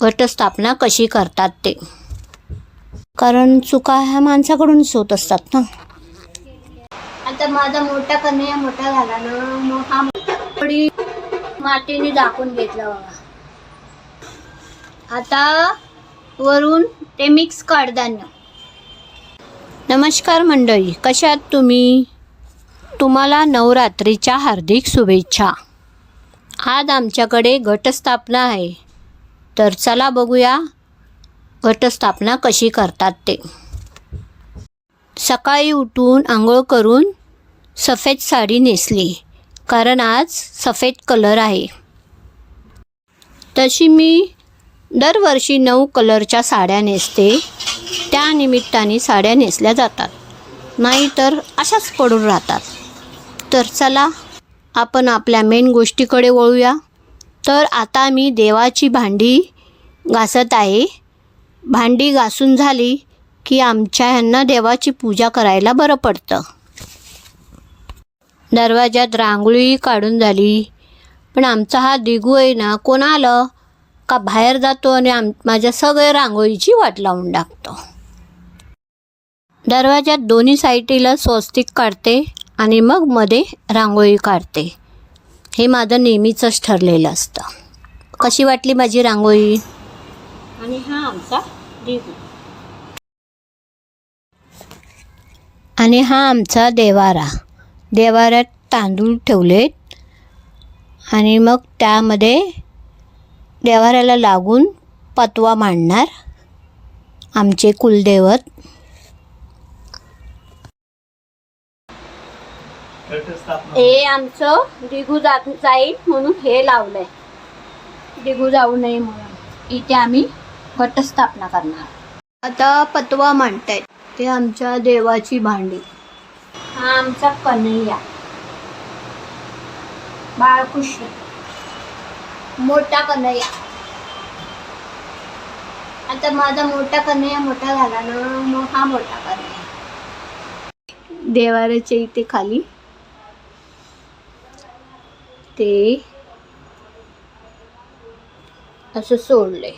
घटस्थापना कशी करतात ते. कारण चुका ह्या माणसाकडूनच होत असतात ना. आता माझा मोठा कन्हैया मोठा झाला ना मग हा थोडी मातीने झाकून घेतला बघा आता वरून ते मिक्स कडधान्य. नमस्कार मंडळी कशा आहात तुम्ही? तुम्हाला नवरात्रीच्या हार्दिक शुभेच्छा. आज आमच्याकडे घटस्थापना आहे. तर चला बघूया घटस्थापना कशी करतात ते. सकाळी उठून आंघोळ करून सफेद साडी नेसली कारण आज सफेद कलर आहे. तशी मी दरवर्षी नऊ कलरच्या साड्या नेसते त्या निमित्ताने साड्या नेसल्या जातात नाहीतर अशाच पडून राहतात. तर चला आपण आपल्या मेन गोष्टीकडे वळूया. तर आता मी देवाची भांडी घासत आहे. भांडी घासून झाली की आमच्या ह्यांना देवाची पूजा करायला बरं पडतं. दरवाजात रांगोळी काढून झाली. पण आमचा हा दिगू आहे ना कोण आलं? का बाहेर जातो आणि आम माझ्या सगळ्या रांगोळीची वाट लावून टाकतो. दरवाजात दोन्ही साईटीला स्वस्तिक काढते आणि मग मध्ये रांगोळी काढते. हे माझं नेहमीचंच ठरलेलं असतं. कशी वाटली माझी रांगोळी? आणि हा आमचा दिगू आणि हा आमचा देवारा. देवाऱ्यात तांदूळ ठेवलेत. आणि मग त्यामध्ये देवाऱ्याला लागून पतवा मांडणार आमचे कुलदैवत. हे आमचं दिगू जात जाईल म्हणून हे लावलंय. दिगू जाऊ नये म्हणून. इथे आम्ही घटस्थापना करणार. आता पतवा मांडतायत. ते आमच्या देवाची भांडी. हा आमचा कन्हैया. बाळकृष्ण. मोठा कन्हैया. आता माझा मोठा कन्हैया मोठा झाला ना मग हा मोठा कन्हैया. देवाऱ्याच्या इथे खाली. ते असं सोडले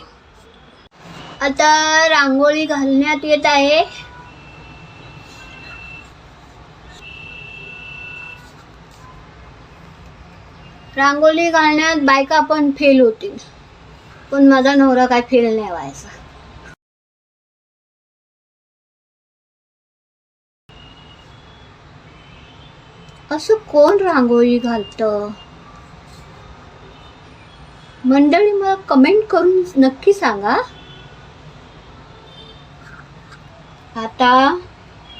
आता रांगोळी घालण्यात येत आहे. रांगोळी घालण्यात बायका पण फेल होतील. पण माझा नवरा काय फेल नाही व्हायचा. असं कोण रांगोळी घालतं? मंडळी मला कमेंट करून नक्की सांगा. आता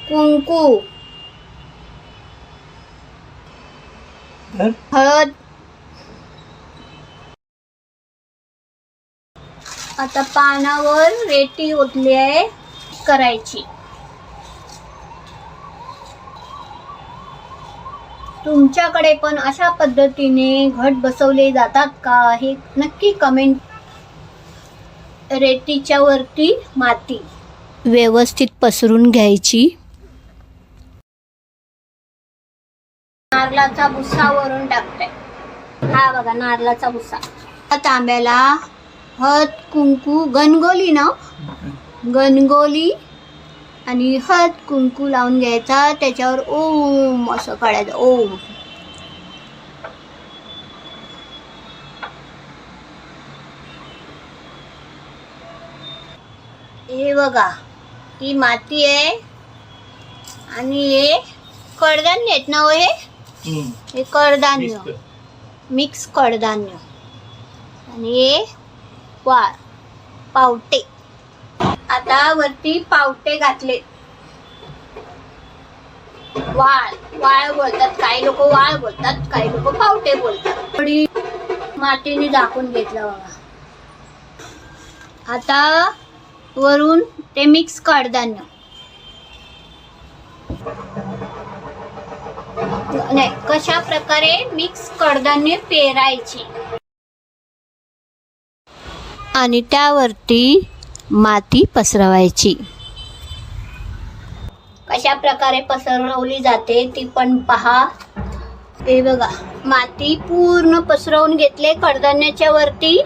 कुंकू. हळद. आता पानावर रेटी ओतली आहे करायची. तुमच्याकडे पण अशा पद्धतीने घट बसवले जातात का हे नक्की कमेंट रेतीच्या वरती माती. व्यवस्थित पसरून घ्यायची. नारळाचा भुसा वरून टाकते. हा बघा नारळाचा भुसा. तांब्याला हळद कुंकू गणगोली ना हो. गणगोली आणि हळद कुंकू लावून घ्यायचा. त्याच्यावर ओम असं काढायचं ओम. हे बघा ही माती आहे. आणि हे कडधान्य आहेत ना हो हे? हे कडधान्य. मिक्स कडधान्य. आणि हे वाळ पावटे. आता वरती पावटे घातले. वाळ वाळ बोलतात. काही लोक वाळ बोलतात काही लोक पावटे बोलतात. थोडी मातीने झाकून घेतलं बघा. आता वरून ते मिक्स कडधान्य नाही कशा प्रकारे मिक्स कडधान्य पेरायची? आणि त्यावरती माती पसरवायची. कशा प्रकारे पसरवली जाते ती पण पहा. हे बघा माती पूर्ण पसरवून घेतले कडधान्याच्या वरती.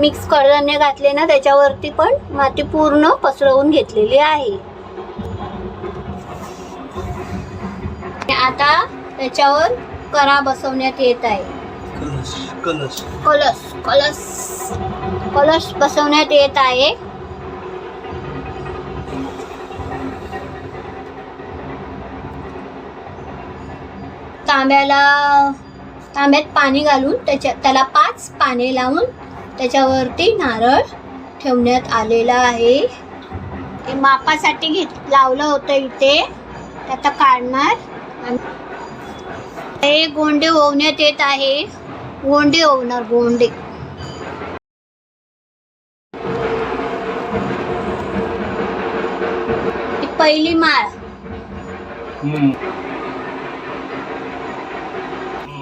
मिक्स कडधान्य घातले ना त्याच्यावरती पण माती पूर्ण पसरवून घेतलेली आहे. आता त्याच्यावर करा बसवण्यात येत आहे. कलश कलश. कलश कलश कलश बसवण्यात येत आहे. तांब्याला तांब्यात पाणी घालून त्याच्या त्याला पाच पाने लावून त्याच्यावरती नारळ ठेवण्यात आलेला आहे. हे मापासाठी घेत लावलं होतं इथे. आता काढणार. हे गोंडे ओवण्यात येत आहे. गोंडे ओवणार गोंडे. पहिली माळ.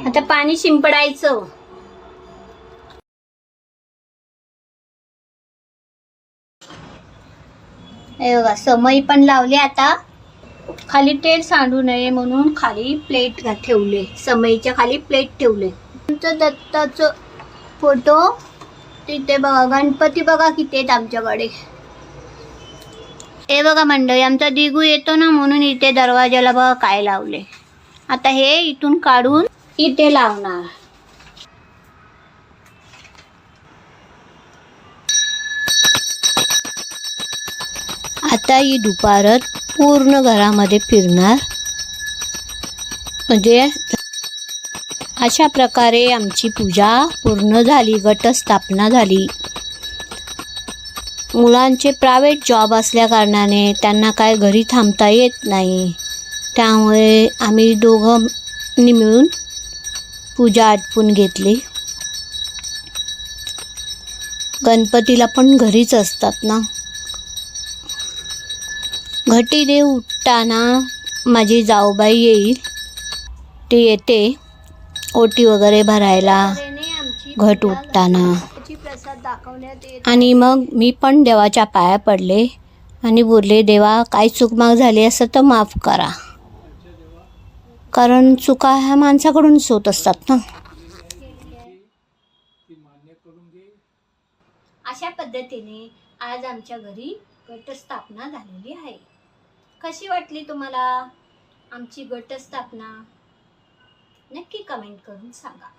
आता पाणी शिंपडायचं. हे बघा समई पण लावली आता. खाली तेल सांडू नये म्हणून खाली प्लेट ठेवले. समईच्या खाली प्लेट ठेवले. आमचं दत्ताचं फोटो तिथे बघा गणपती बघा किती आहेत आमच्याकडे. हे बघा मंडळी आमचा दिगू येतो ना म्हणून इथे दरवाजाला बघा काय लावले. आता हे इथून काढून इथे लावणार. आता ही दुपारत पूर्ण घरामध्ये फिरणार. म्हणजे अशा प्रकारे आमची पूजा पूर्ण झाली गटस्थापना झाली. मुलांचे प्रायव्हेट जॉब असल्याकारणाने त्यांना काय घरी थांबता येत नाही. त्यामुळे आम्ही दोघांनी मिळून पूजा आटपून घेतली. गणपतीला पण घरीच असतात ना? घटी देव उठताना माझी जाऊबाई येईल. ती येते ओटी वगैरे भरायला घट उठताना. आणि मग मी पण देवाच्या पाया पडले आणि बोलले देवा काय चुकमाग झाली असं तर माफ करा. कारण चुका ह्या माणसाकडूनच होत असतात ना. अशा पद्धतीने आज आमच्या घरी घटस्थापना झालेली आहे. कशी वाटली तुम्हाला आमची घटस्थापना? नक्की कमेंट करून सांगा.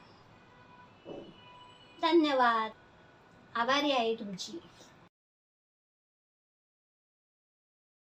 धन्यवाद. आभारी आहे तुमची.